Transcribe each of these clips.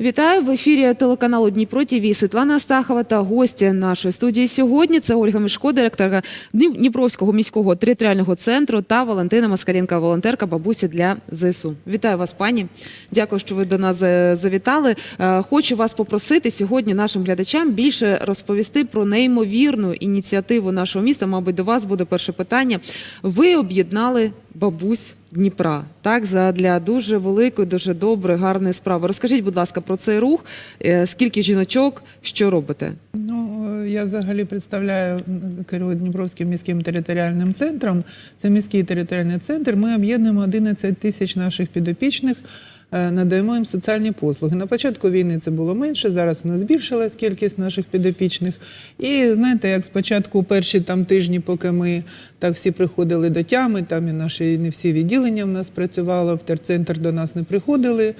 Вітаю в ефірі телеканалу Дніпро ТІВІ Світлана Астахова та гості нашої студії сьогодні. Це Ольга Мішко, директорка Дніпровського міського територіального центру та Валентина Маскаренка, волонтерка бабусі для ЗСУ. Вітаю вас, пані. Дякую, що ви до нас е, завітали. Е, Хочу вас попросити сьогодні нашим глядачам більше розповісти про неймовірну ініціативу нашого міста. Мабуть, до вас буде перше питання. Ви об'єднали бабусь Дніпра, так для дуже великої, дуже доброї, гарної справи. Розкажіть, будь ласка, про цей рух. Е, Скільки жіночок, що робите? Ну, е, я взагалі представляю керую Дніпровським міським територіальним центром. Це міський територіальний центр. Ми об'єднуємо 11 тисяч наших підопічних. Е, Надаємо їм соціальні послуги. На початку війни це було менше, зараз у нас збільшилась кількість наших підопічних. І знаєте, як спочатку перші там тижні, поки ми так всі приходили до тями, там і наші не всі відділення в нас працювало, в терцентр до нас не приходили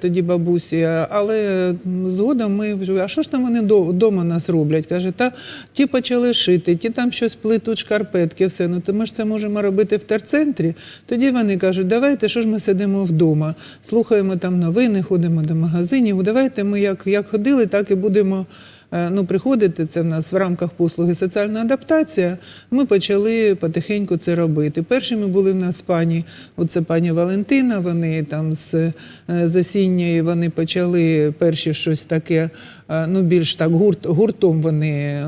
тоді бабусі. Але згодом ми вже, а що ж там вони вдома нас роблять? Каже, та ті почали шити, ті там щось плетуть, шкарпетки, все. Ну то ми ж це можемо робити в терцентрі. Тоді вони кажуть, давайте, що ж ми сидимо вдома, слухаємо там новини, ходимо до магазинів. Давайте ми як, як ходили, так і будемо. Е, Ну, приходити це в нас в рамках послуги соціальна адаптація. Ми почали потихеньку це робити. Першими були в нас пані, оце пані Валентина. Вони там з е, засіння вони почали перші щось таке. Е, Ну, більш так гурт, гуртом вони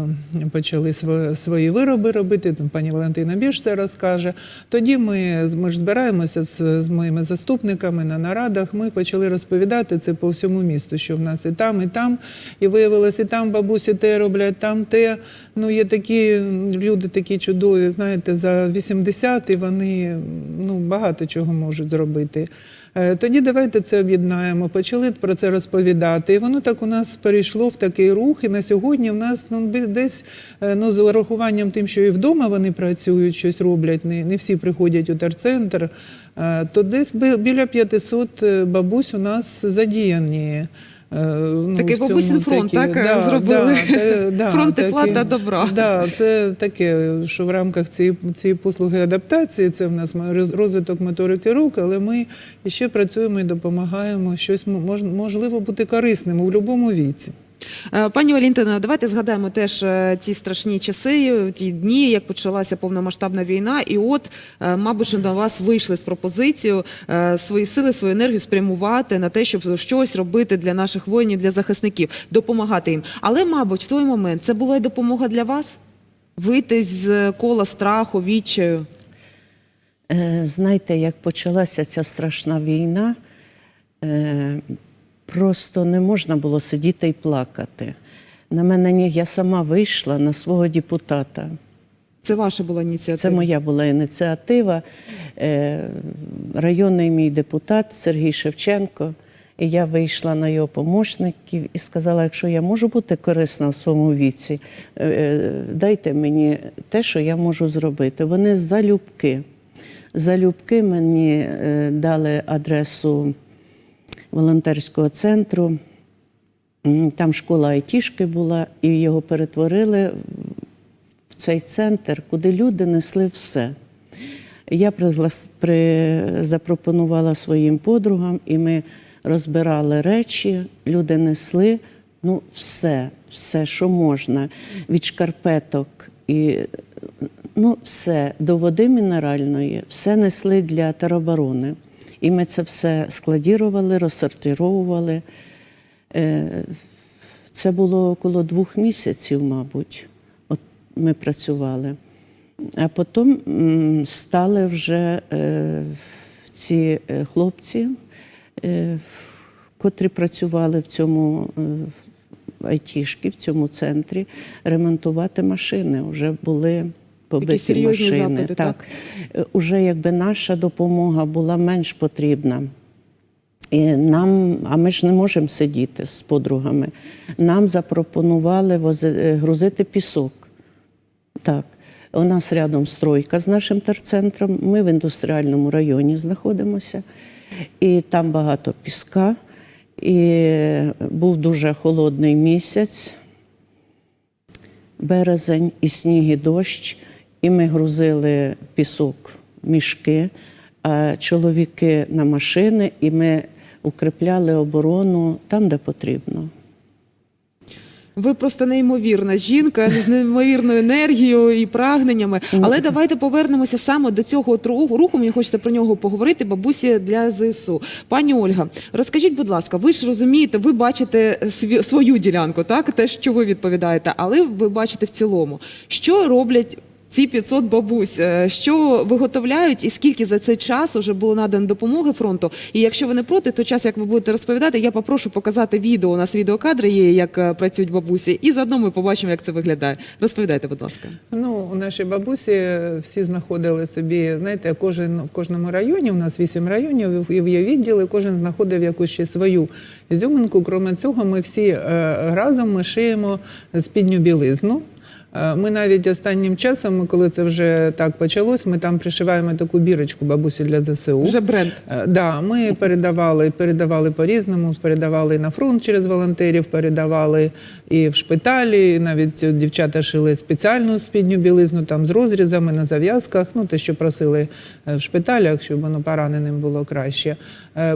почали сво- свої вироби робити. Там пані Валентина більш це розкаже. Тоді ми, ми ж збираємося з, з моїми заступниками на нарадах. Ми почали розповідати це по всьому місту, що в нас і там, і там. І виявилось, і там бабусі те роблять, там те. Ну, є такі люди, такі чудові, знаєте, за 80 і вони ну, багато чого можуть зробити. Е, Тоді давайте це об'єднаємо. Почали про це розповідати. І воно так у нас перейшло в такий рух. І на сьогодні в нас ну, десь е, ну, з урахуванням тим, що і вдома вони працюють, щось роблять, не, не всі приходять у терцентр, е, то десь біля 500 бабусь у нас задіяні. Е, ну, Такий в бабусин фронт, такі- так, зробили? да, да, Фронт тепла такі- та добра. Да, це таке, що в рамках цієї, цієї послуги адаптації це в нас розвиток моторики рук, але ми ще працюємо і допомагаємо щось мож- можливо бути корисним у будь-якому віці. Е, Пані Валентина, давайте згадаємо теж е, ті страшні часи, ті дні, як почалася повномасштабна війна. І от, е, мабуть, до вас вийшли з пропозицією е, свої сили, свою енергію спрямувати на те, щоб щось робити для наших воїнів, для захисників, допомагати їм. Але, мабуть, в той момент це була й допомога для вас вийти з кола страху, відчаю. Е, Знаєте, як почалася ця страшна війна, е, просто не можна було сидіти і плакати. На мене ні, я сама вийшла на свого депутата. Це ваша була ініціатива. Це моя була ініціатива. Е, Районний мій депутат Сергій Шевченко. І я вийшла на його помощників і сказала: якщо я можу бути корисна в своєму віці, е, дайте мені те, що я можу зробити. Вони залюбки. Залюбки мені е, дали адресу волонтерського центру. Там школа айтішки була, і його перетворили в цей центр, куди люди несли все. Я при... запропонувала своїм подругам, і ми розбирали речі, люди несли ну, все, все, що можна, від шкарпеток і ну, все до води мінеральної, все несли для тероборони. І ми це все складірували, розсортировували. Е, Це було около двох місяців, мабуть. От ми працювали. А потім стали вже е, ці е, хлопці, котрі працювали в цьому айтішки, в цьому центрі, ремонтувати машини. Вже були побиті машини. запити, так? Е, Уже якби наша допомога була менш потрібна. І нам, а ми ж не можемо сидіти з подругами. Нам запропонували вози, е, грузити пісок. Так, у нас рядом стройка з нашим терцентром. Ми в індустріальному районі знаходимося, і там багато піска. І був дуже холодний місяць, березень, і сніг, і дощ. І ми грузили пісок, мішки, а чоловіки на машини, і ми укріпляли оборону там, де потрібно. Ви просто неймовірна жінка з неймовірною енергією і прагненнями. Але давайте повернемося саме до цього руху. руху. Мені хочеться про нього поговорити. Бабусі для ЗСУ. Пані Ольга, розкажіть, будь ласка, ви ж розумієте, ви бачите свою ділянку, так те, що ви відповідаєте, але ви бачите в цілому, що роблять. Ці 500 бабусь, Е, що виготовляють, і скільки за цей час вже було надано допомоги фронту? І якщо ви не проти, то час, як ви будете розповідати, я попрошу показати відео. У нас відеокадри є, як е, працюють бабусі, і заодно ми побачимо, як це виглядає. Розповідайте, будь ласка. Ну, у нашій бабусі всі знаходили собі, знаєте, кожен в кожному районі, у нас вісім районів, і є відділи, кожен знаходив якусь ще свою ізюминку. Крім цього, ми всі е, разом ми шиємо спідню білизну. Е, Ми навіть останнім часом, коли це вже так почалось, ми там пришиваємо таку бірочку бабусі для ЗСУ. Вже бренд. Е, Да, ми передавали, передавали по-різному, передавали на фронт через волонтерів, передавали і в шпиталі. і Навіть дівчата шили спеціальну спідню білизну там з розрізами на зав'язках. Ну те, що просили е, в шпиталях, щоб воно пораненим було краще.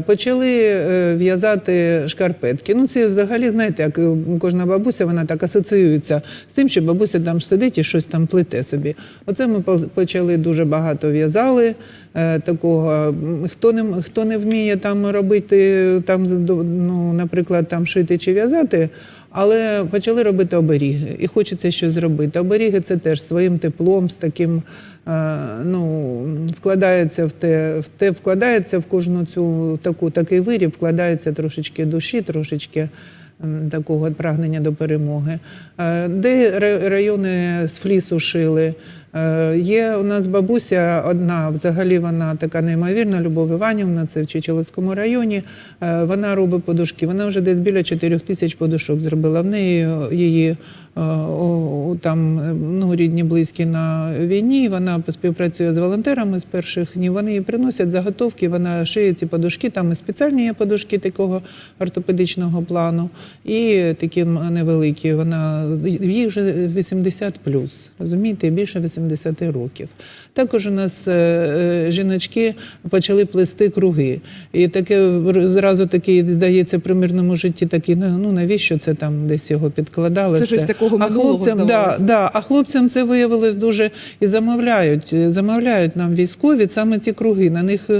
Почали в'язати шкарпетки. Ну це взагалі, знаєте, як кожна бабуся, вона так асоціюється з тим, що бабуся там сидить і щось там плете собі. Оце ми почали дуже багато в'язали е, такого. Хто не хто не вміє там робити, там ну, наприклад, там шити чи в'язати. Але почали робити оберіги, і хочеться щось зробити. Оберіги це теж своїм теплом, з таким е, ну вкладається в те, в те, вкладається в кожну цю таку такий виріб, вкладається трошечки душі, трошечки такого прагнення до перемоги. Е, Де райони з флісу шили. Е, Є у нас бабуся одна, взагалі вона така неймовірна, Любов Іванівна, це в Чечеловському районі. Е, Вона робить подушки. Вона вже десь біля 4 тисяч подушок зробила. В неї її там е, ну, рідні близькі на війні. Вона співпрацює з волонтерами з перших днів. Вони їй приносять заготовки, вона шиє ці подушки. Там і спеціальні є подушки такого ортопедичного плану, і такі невеликі. Вона їй вже 80 плюс. Розумієте, більше 80 років. Також у нас е, е, жіночки почали плести круги. І таке зразу такий, здається, при мирному житті такий, ну ну, навіщо це там десь його підкладали? Це щось все. Такого а минулого, хлопцям, да, да, а хлопцям це виявилось дуже і замовляють. е, Замовляють нам військові саме ці круги. На них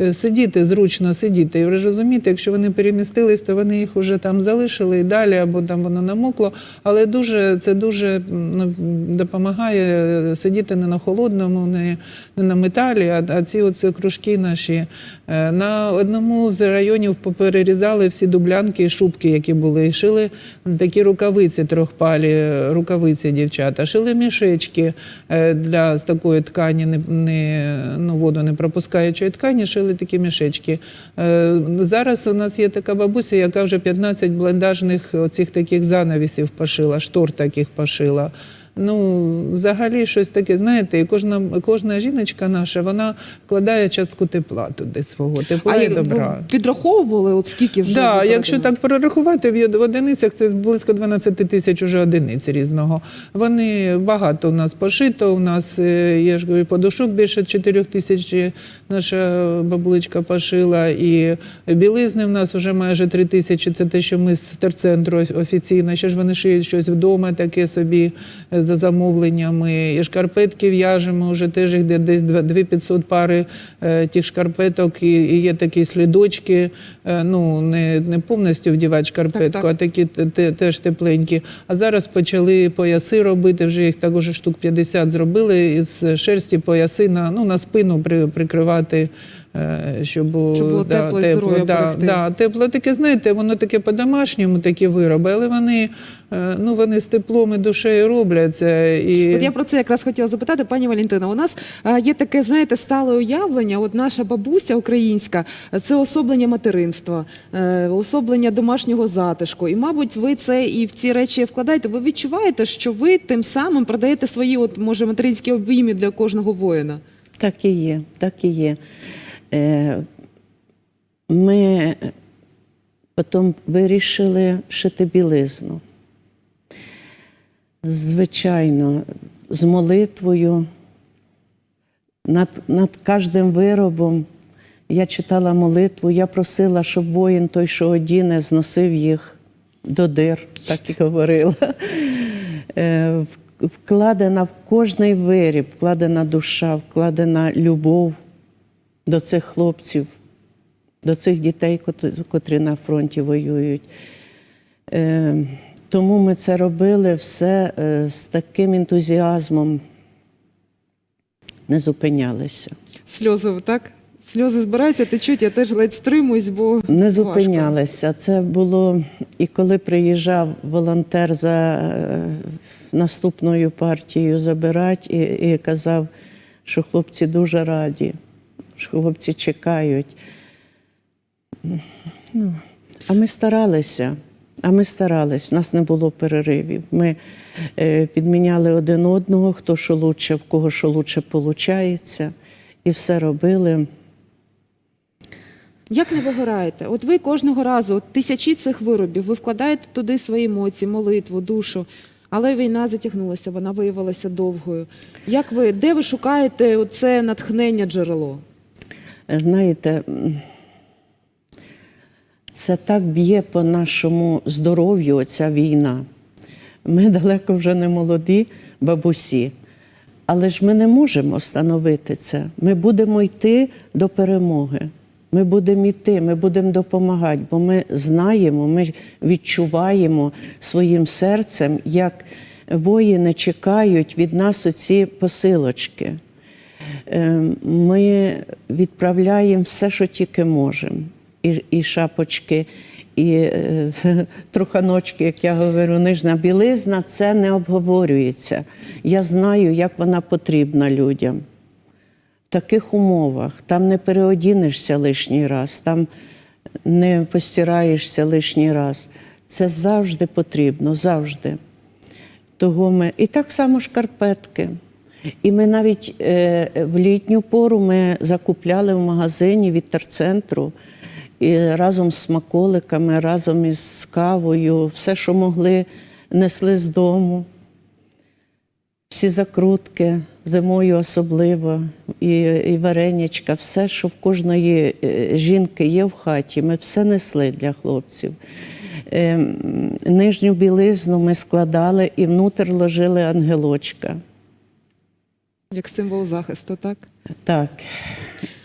е, сидіти зручно сидіти. І ви розумієте, якщо вони перемістились, то вони їх вже там залишили і далі, або там воно намокло. Але дуже це дуже ну, допомагає сидіти не на холодному, не, не на металі, а, а ці оці кружки наші. Е, На одному з районів поперерізали всі дублянки і шубки, які були, і шили такі рукавиці трьохпалі, рукавиці дівчата, шили мішечки е, для з такої ткані, не, не ну, воду не пропускаючої ткані, шили такі мішечки. Е, Зараз у нас є така бабуся, яка вже 15 блендажних оцих таких занавісів пошила, штор таких пошила. Ну, взагалі, щось таке, знаєте, і кожна, кожна жіночка наша, вона вкладає частку тепла туди свого, тепла А і добра. ви підраховували, от скільки вже Да, якщо так перерахувати в одиницях, це близько 12 тисяч уже одиниць різного. Вони багато у нас пошито. У нас е, є ж говорю, подушок більше 4 тисяч. Наша бабулечка пошила, і білизни в нас вже майже 3 тисячі. Це те, що ми з терцентру офіційно. Ще ж вони шиють щось вдома, таке собі за замовленнями. І шкарпетки в'яжемо вже теж де- десь 2500 пари е, тих шкарпеток, і, є такі слідочки. е, Ну не, не повністю вдівати шкарпетку, Так, так. а такі те- те- теж тепленькі. А зараз почали пояси робити. Вже їх також штук 50 зробили із шерсті пояси на ну на спину при, прикривати. Е, Щоб, було- Щоб було тепло і здоров'я да, да, тепло таке, знаєте, воно таке по-домашньому такі вироби, але вони, е, ну, вони з теплом і душею робляться. І... От я про це якраз хотіла запитати, пані Валентина. У нас е, є таке, знаєте, стале уявлення. От наша бабуся українська е, це особлення материнства, е, особлення домашнього затишку. І, мабуть, ви це і в ці речі вкладаєте. Ви відчуваєте, що ви тим самим продаєте свої, от може, материнські обійми для кожного воїна. Так і є, так і є. Е, Ми потім вирішили шити білизну. Звичайно, з молитвою над, над кожним виробом Я читала молитву, я просила, щоб воїн той, що одіне, зносив їх до дир, так і говорила. Е, Вкладена в кожний виріб, вкладена душа, вкладена любов до цих хлопців, до цих дітей, котрі на фронті воюють. Е, Тому ми це робили все е, з таким ентузіазмом, не зупинялися. Сльози, так? Сльози збираються, течуть, я теж ледь стримуюсь, бо Не важко. зупинялися. Це було і коли приїжджав волонтер за е, наступною партією забирати і, і казав, що хлопці дуже раді, хлопці чекають. Ну, а ми старалися. А ми старались, в нас не було переривів. Ми е, підміняли один одного, хто що лучше, в кого що лучше виходить, і все робили. Як не вигораєте? От ви кожного разу от тисячі цих виробів, ви вкладаєте туди свої емоції, молитву, душу. Але війна затягнулася, вона виявилася довгою. Як ви, де ви шукаєте це натхнення джерело? Знаєте, це так б'є по нашому здоров'ю оця війна. Ми далеко вже не молоді бабусі, але ж ми не можемо становити це. Ми будемо йти до перемоги. Ми будемо йти, ми будемо допомагати, бо ми знаємо, ми відчуваємо своїм серцем, як воїни чекають від нас оці посилочки. Е, Ми відправляємо все, що тільки можемо. І, і шапочки, і е, труханочки, як я говорю, нижна білизна, це не обговорюється. Я знаю, як вона потрібна людям. В таких умовах там не переодінешся лишній раз, там не постираєшся лишній раз. Це завжди потрібно, завжди. Того ми... І так само шкарпетки. І ми навіть е, в літню пору ми закупляли в магазині від терцентру і разом з смаколиками, разом із кавою, все, що могли, несли з дому. Всі закрутки, зимою особливо, і, і варенячка, все, що в кожної е, жінки є в хаті, ми все несли для хлопців. Е, Нижню білизну ми складали і внутрі ложили ангелочка. Як символ захисту, так? Так.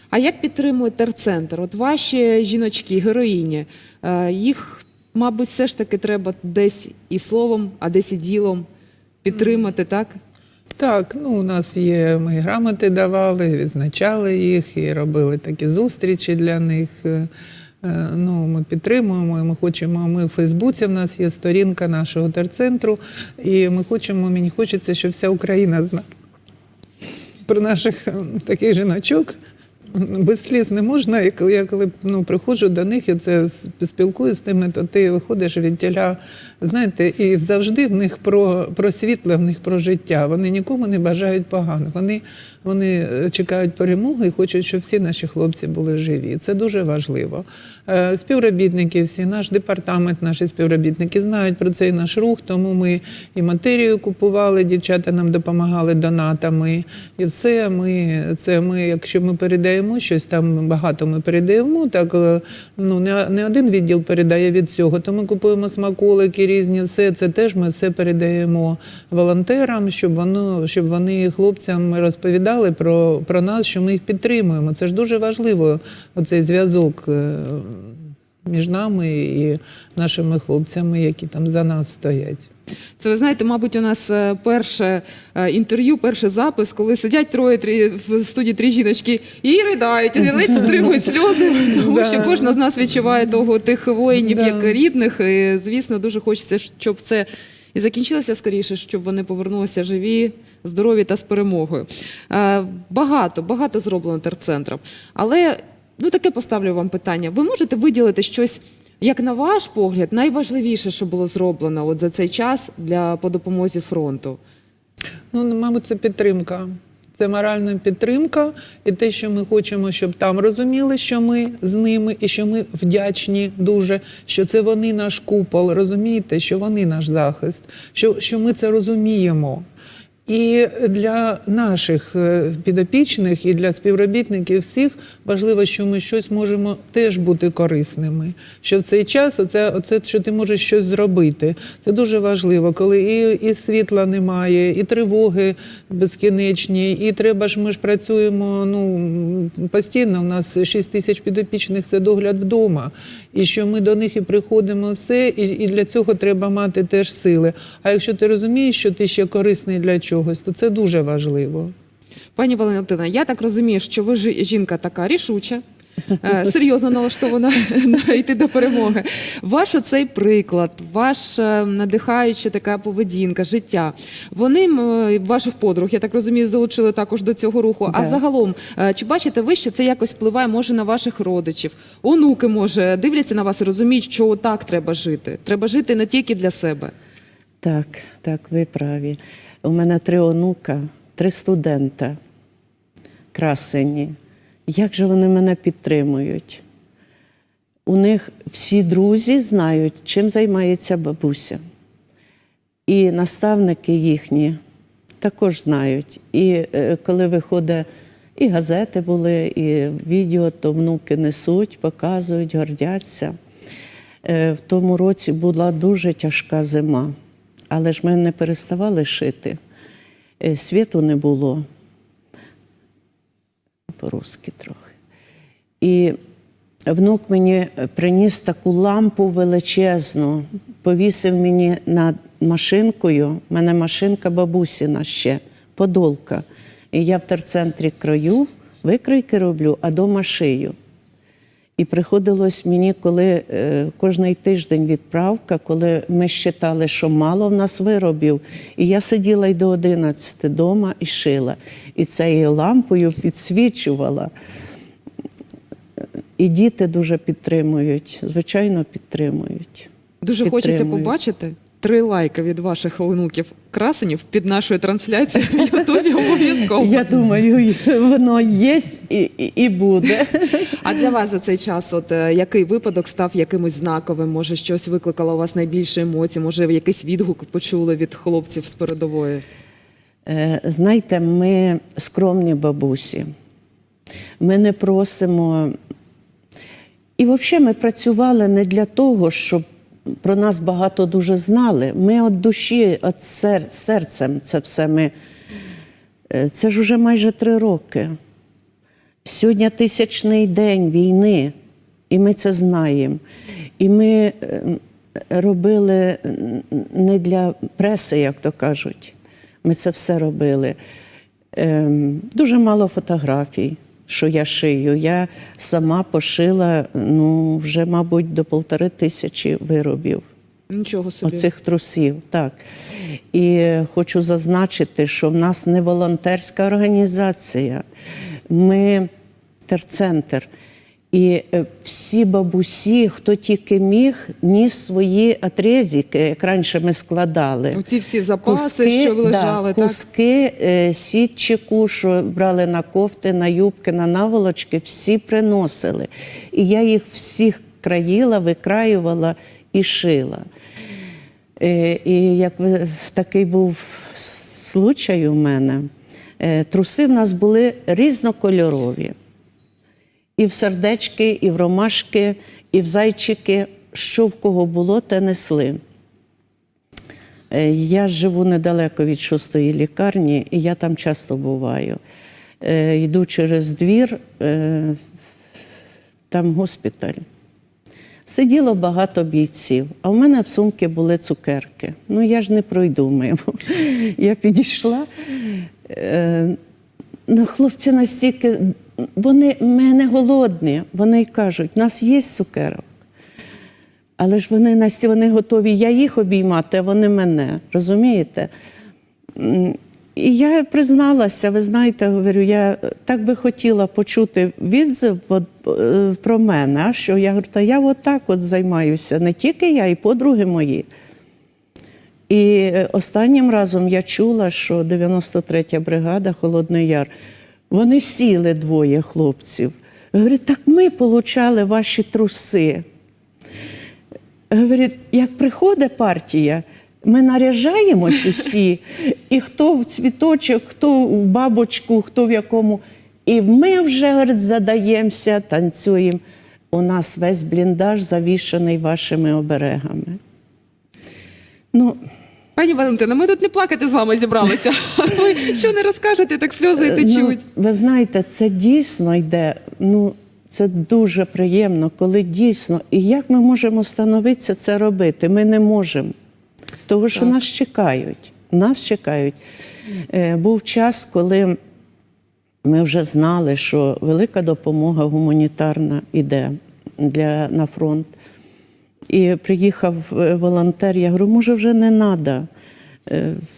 А як підтримує терцентр? От ваші жіночки, героїні, е, їх, мабуть, все ж таки треба десь і словом, а десь і ділом підтримати, так? Так, ну у нас є, ми грамоти давали, відзначали їх і робили такі зустрічі для них. Е, е, Ну, ми підтримуємо, і ми хочемо. Ми в Фейсбуці. В нас є сторінка нашого терцентру, і ми хочемо. Мені хочеться, щоб вся Україна знала про наших е, таких жіночок. Без сліз не можна. Я коли ну, приходжу до них і це спілкуюся з ними, то ти виходиш від тіля, знаєте, і завжди в них про, про світле, в них про життя. Вони нікому не бажають погано. Вони, вони е, чекають перемоги і хочуть, щоб всі наші хлопці були живі. Це дуже важливо. Е, Співробітники, всі наш департамент, наші співробітники знають про цей наш рух, тому ми і матерію купували, дівчата нам допомагали донатами. І все ми, це ми, якщо ми передаємо щось, там багато ми передаємо, так е, ну не, не один відділ передає від цього. То ми купуємо смаколики різні, все це теж ми все передаємо волонтерам, щоб воно, щоб вони хлопцям розповідали про, про нас, що ми їх підтримуємо. Це ж дуже важливо, оцей зв'язок. е, Між нами і нашими хлопцями, які там за нас стоять. Це ви знаєте, мабуть, у нас е, перше е, інтерв'ю, перший запис, коли сидять троє три в студії три жіночки і riдають, і ледь стримують сльози, тому Да. що кожна з нас відчуває того тих воїнів Да. як рідних. І, звісно, дуже хочеться, щоб це і закінчилося скоріше, щоб вони повернулися живі, здорові та з перемогою. Е, Багато, багато зроблено терцентром. Але ну таке поставлю вам питання. Ви можете виділити щось? Як на ваш погляд, найважливіше, що було зроблено от за цей час для по допомозі фронту? Ну, мабуть, це підтримка. Це моральна підтримка, і те, що ми хочемо, щоб там розуміли, що ми з ними, і що ми вдячні дуже, що це вони наш купол, розумієте, що вони наш захист, що, що ми це розуміємо. І для наших е, підопічних і для співробітників всіх важливо, що ми щось можемо теж бути корисними. Що в цей час оце, оце що ти можеш щось зробити. Це дуже важливо, коли і, і світла немає, і тривоги безкінечні, і треба ж ми ж працюємо ну, постійно. У нас 6 тисяч підопічних це догляд вдома. І що ми до них і приходимо все, і, і для цього треба мати теж сили. А якщо ти розумієш, що ти ще корисний для чогось, то це дуже важливо. Пані Валентина, я так розумію, що ви жі- жінка така рішуча. е, Серйозно налаштована на йти до перемоги. Ваш оцей приклад, ваша надихаюча така поведінка, життя. Вони ваших подруг, я так розумію, залучили також до цього руху. А загалом, е, чи бачите ви, що це якось впливає може на ваших родичів? Онуки може дивляться на вас і розуміють, що так треба жити. Треба жити не тільки для себе. Так, так, ви праві. У мене три онука, три студента красені. Як же вони мене підтримують? У них всі друзі знають, чим займається бабуся. І наставники їхні також знають. І е, коли виходить, і газети були, і відео, то внуки несуть, показують, гордяться. Е, В тому році була дуже тяжка зима, але ж ми не переставали шити. Е, Світу не було. По-русски трохи. І внук мені приніс таку лампу величезну, повісив мені над машинкою. У мене машинка бабусіна ще, подолка. І я в терцентрі крою, викройки роблю, а дома шию. І приходилось мені, коли е, кожний тиждень відправка, коли ми считали, що мало в нас виробів. І я сиділа й до 11 вдома і шила. І цією лампою підсвічувала. І діти дуже підтримують, звичайно, підтримують. Дуже хочеться побачити три лайки від ваших онуків красенів під нашою трансляцією в Ютубі обов'язково. Я думаю, воно є і, і, і буде. А для вас за цей час, от е, який випадок став якимось знаковим? Може, щось викликало у вас найбільше емоцій? Може, якийсь відгук почули від хлопців з передової? Е, Знаєте, ми скромні бабусі. Ми не просимо. І взагалі ми працювали не для того, щоб про нас багато дуже знали. Ми від душі, від сер- серцем це все ми. Е, Це ж уже майже три роки. Сьогодні тисячний день війни, і ми це знаємо. І ми е, робили не для преси, як то кажуть. Ми це все робили. Ем, Дуже мало фотографій, що я шию. Я сама пошила ну, вже, мабуть, до полтори тисячі виробів. Нічого собі. Оцих трусів, так. І хочу зазначити, що в нас не волонтерська організація, ми терцентр. І е, всі бабусі, хто тільки міг, ніс свої отрезики, як раніше ми складали. Оці всі запаси, що лежали, да, так? куски е, сітчику, що брали на кофти, на юбки, на наволочки, всі приносили. І я їх всіх країла, викраювала і шила. Е, І як такий був случай у мене, труси в нас були різнокольорові. І в сердечки, і в ромашки, і в зайчики. Що в кого було, те несли. Е, Я живу недалеко від шостої лікарні, і я там часто буваю. Е, Йду через двір, е, там госпіталь. Сиділо багато бійців, а в мене в сумці були цукерки. Ну, я ж не пройду мимо. Я підійшла. Ну, хлопці настільки, вони ми не голодні. Вони кажуть, у нас є цукерок. Але ж вони настільки вони готові, я їх обіймати, а вони мене. Розумієте? І я призналася, ви знаєте, говорю, я так би хотіла почути відзив от, е, про мене, що я говорю, та я отак от займаюся, не тільки я, і подруги мої. І е, останнім разом я чула, що 93-я бригада Холодний Яр, вони сіли двоє хлопців. Говорять, так ми получали ваші труси. Говорить, як приходить партія, Ми наряжаємось усі, і хто в цвіточок, хто в бабочку, хто в якому. І ми вже говорить, задаємося, танцюємо. У нас весь бліндаж завішаний вашими оберегами. Ну, Пані Валентина, ми тут не плакати з вами зібралися. Ви що не розкажете, так сльози Ну, течуть. ви знаєте, це дійсно йде. Ну, це дуже приємно, коли дійсно. І як ми можемо становитися це робити? Ми не можемо. Тому що Так. нас чекають. Нас чекають. Е, був час, коли ми вже знали, що велика допомога гуманітарна йде для, на фронт. І приїхав е, волонтер, я говорю, може, вже не треба.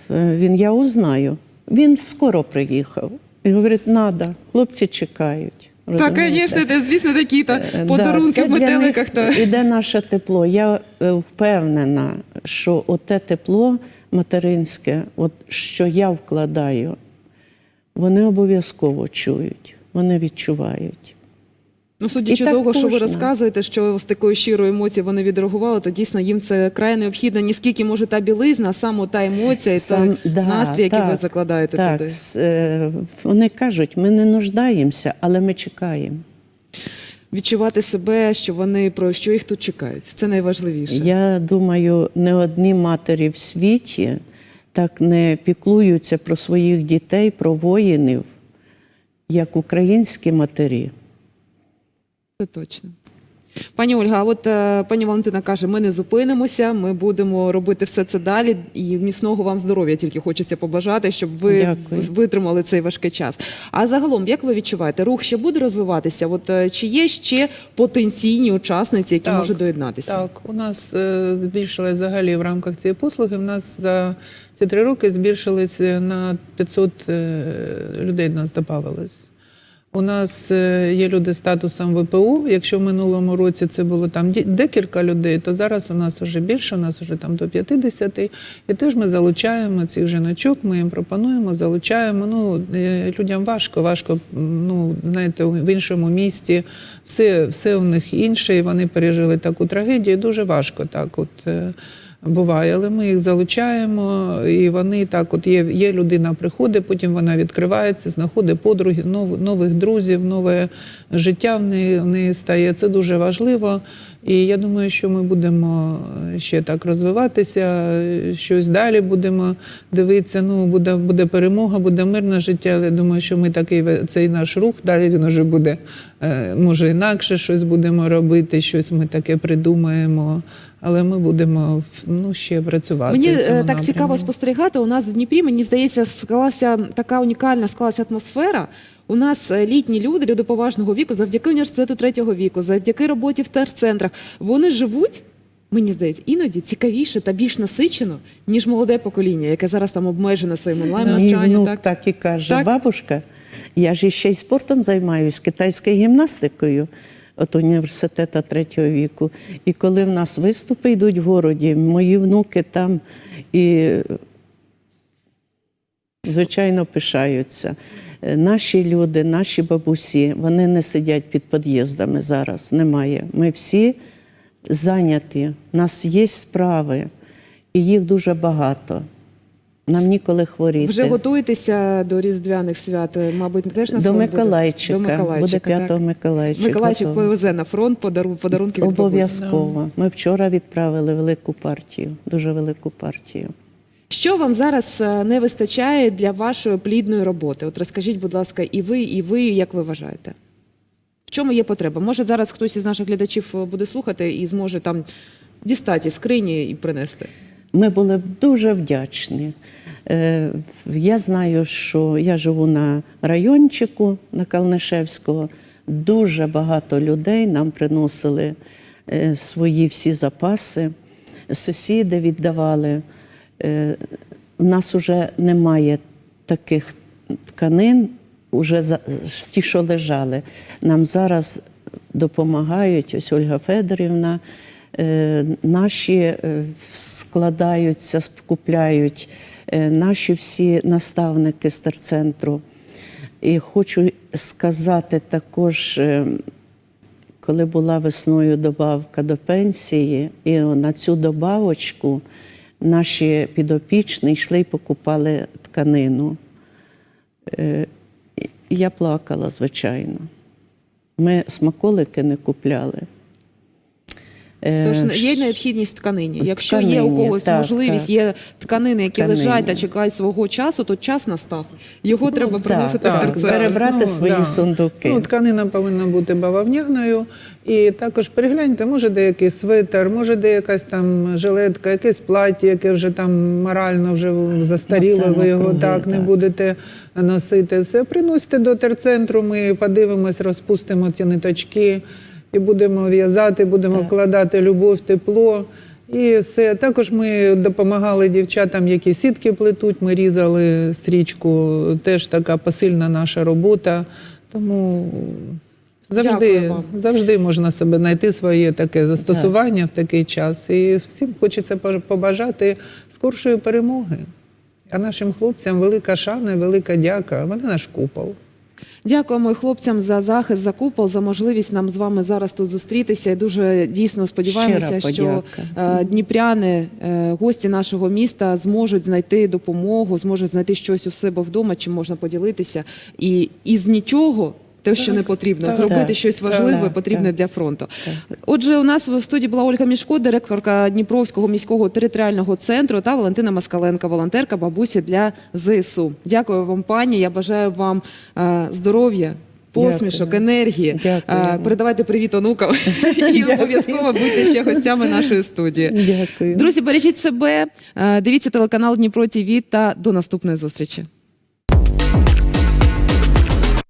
Він, я узнаю. Він скоро приїхав. І говорить, треба, хлопці чекають. Так, звісно, звісно, такі то Е, подарунки це в метеликах. То... Іде наше тепло. Я е, впевнена, що оте тепло материнське, от що я вкладаю, вони обов'язково чують, вони відчувають. Ну, судячи з того, що ви розказуєте, що з такою щирою емоцією вони відреагували, то дійсно їм це край необхідно, не скільки може та білизна, саме та емоція і Сам- та да, настрій, який ви закладаєте так, туди. е, Вони кажуть, ми не нуждаємося, але ми чекаємо. Відчувати себе, що вони про що їх тут чекають. Це найважливіше. Я думаю, не одні матері в світі так не піклуються про своїх дітей, про воїнів, як українські матері. Це точно. Пані Ольга, а от е, пані Валентина каже: ми не зупинимося, ми будемо робити все це далі. І міцного вам здоров'я тільки хочеться побажати, щоб ви Дякую. витримали цей важкий час. А загалом, як ви відчуваєте, рух ще буде розвиватися? От е, чи є ще потенційні учасниці, які Так, можуть доєднатися? Так, у нас е, збільшилось взагалі в рамках цієї послуги. В нас за ці три роки збільшилось на 500 е, людей. До нас додавалось. У нас е, є люди з статусом ВПУ. Якщо в минулому році це було там декілька людей, то зараз у нас вже більше, у нас вже там до 50. І теж ми залучаємо цих жіночок, ми їм пропонуємо, залучаємо. Ну, е, людям важко, важко, ну, знаєте, в іншому місті все, все у них інше, і вони пережили таку трагедію. Дуже важко так. От, е, Буває, але ми їх залучаємо, і вони так, от є, є людина приходить, потім вона відкривається, знаходить подруги, нов, нових друзів, нове життя в неї, в неї стає. Це дуже важливо. І я думаю, що ми будемо ще так розвиватися, щось далі будемо дивитися. Ну, буде, буде перемога, буде мирне життя. Я думаю, що ми такий цей наш рух, далі він уже буде, е, може, інакше щось будемо робити, щось ми таке придумаємо. Але ми будемо ну, ще працювати. Мені е, так напрямі. цікаво спостерігати. У нас в Дніпрі, мені здається, склалася така унікальна склалася атмосфера. У нас е, літні люди, люди поважного віку, завдяки університету третього віку, завдяки роботі в терцентрах, вони живуть. Мені здається, іноді цікавіше та більш насичено, ніж молоде покоління, яке зараз там обмежене своїм онлайн навчанням. Так? так. і каже: Так. бабушка, я ж ще й спортом займаюсь, китайською гімнастикою от університету третього віку. І коли в нас виступи йдуть в городі, мої внуки там і, звичайно, пишаються. Е, Наші люди, наші бабусі, вони не сидять під під'їздами зараз. Немає. Ми всі зайняті. У нас є справи, і їх дуже багато. Нам ніколи хворіти. Вже готуєтеся до різдвяних свят, е, мабуть, теж на До фронт буде? До Миколайчика, Буде 5 так. Миколайчика. Миколайчик готовий. повезе на фронт подару- подарунки від. Обов'язково. Ми вчора відправили велику партію, дуже велику партію. Що вам зараз е, не вистачає для вашої плідної роботи? От розкажіть, будь ласка, і ви, і ви, як ви вважаєте? В чому є потреба? Може, зараз хтось із наших глядачів е, буде слухати і зможе там дістати з скрині і принести. Ми були б дуже вдячні. Е, Я знаю, що я живу на райончику на Калнишевського. Дуже багато людей нам приносили е, свої всі запаси. Сусіди віддавали. Е, У нас вже немає таких тканин, уже ті, що лежали. Нам зараз допомагають. Ось Ольга Федорівна. Е, Наші е, складаються, скупляють, е, наші всі наставники з терцентру. І хочу сказати також, коли була весною добавка до пенсії, і на цю добавочку наші підопічні йшли і покупали тканину. Я плакала, звичайно. Ми смаколики не купляли. Е, Тож є необхідність в тканині. в Якщо є у когось так, можливість, так. є тканини, які Тканини. лежать та чекають свого часу, то час настав. Його треба так, приносити в так. терцентр. Перебрати свої сундуки. Ну, тканина повинна бути бавовняною. І також перегляньте, може деякий свитер, може деякась там жилетка, якесь плаття, яке вже там морально вже застаріло, Ну, ви його навкруги, так не будете носити. Все приносите до терцентру, ми подивимось, розпустимо ці ниточки і будемо в'язати, будемо Так. вкладати любов, тепло. І все. Також ми допомагали дівчатам, які сітки плетуть. Ми різали стрічку. Теж така посильна наша робота. Тому завжди, завжди можна себе знайти своє таке застосування в такий час. І всім хочеться побажати скоршої перемоги. А нашим хлопцям велика шана, велика дяка. Вони наш купол. Дякуємо хлопцям за захист, за купол, за можливість нам з вами зараз тут зустрітися. І дуже дійсно сподіваємося, що е, дніпряни, е, гості нашого міста, зможуть знайти допомогу, зможуть знайти щось у себе вдома, чим можна поділитися, і із нічого. Те, що не потрібно, так, зробити так, щось важливе, так, потрібне так. для фронту. Отже, у нас в студії була Ольга Мішко, директорка Дніпровського міського територіального центру, та Валентина Москаленка, волонтерка бабусі для ЗСУ. Дякую вам, пані. Я бажаю вам е, здоров'я. Посмішок, Дякую. енергії. Дякую. Е, Передавайте привіт онукам і обов'язково будьте ще гостями нашої студії. Дякую. Друзі, бережіть себе, е, дивіться телеканал Дніпро ТВ та до наступної зустрічі.